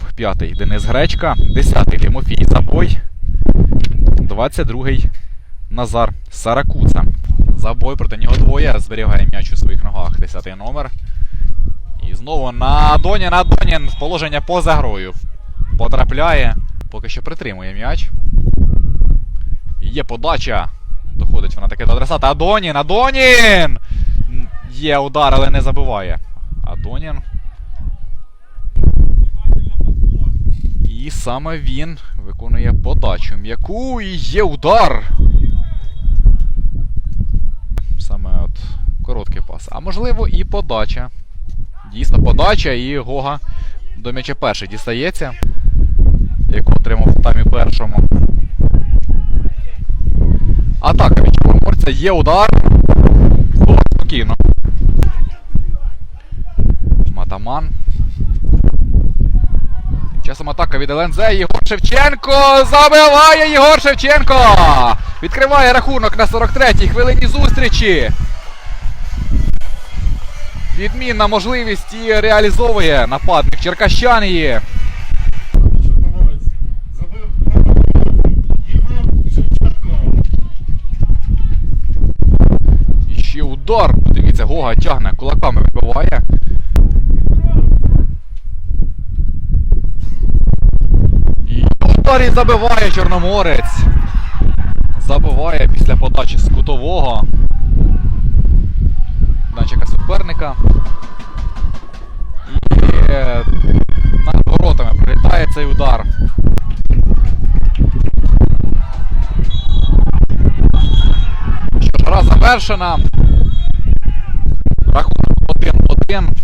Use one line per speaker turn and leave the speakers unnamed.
Петров, п'ятий Денис Гречка, десятий Тимофій Забой, 22-й Назар Саракуца. Забой проти нього двоє, зберігає м'яч у своїх ногах, 10-й номер. І знову на Донін, на Донін положення поза грою. Потрапляє, поки що притримує м'яч. Є подача. Доходить вона таки до адресата. Адонін! Адонін! Є удар, але не забиває. Адонін. І саме він виконує подачу м'яку і є удар. Саме от короткий пас. А можливо і подача. Дійсно подача і Гога до м'яча перший дістається. Яку отримав в таймі першому. Атака від Чорноморця. Є удар. Спокійно. Матаман. Часом атака від ЛНЗ. Єгор Шевченко забиває Єгор Шевченко! Відкриває рахунок на 43-й хвилині зустрічі. Відмінна можливість і реалізовує нападник Черкащан її. Ще удар. Дивіться, Гога тягне, кулаками вибиває. Дарій забиває Чорноморець. Забиває після подачі з кутового. Данчика суперника. І е, над воротами прилітає цей удар. Гра завершена. Рахунок 1-1.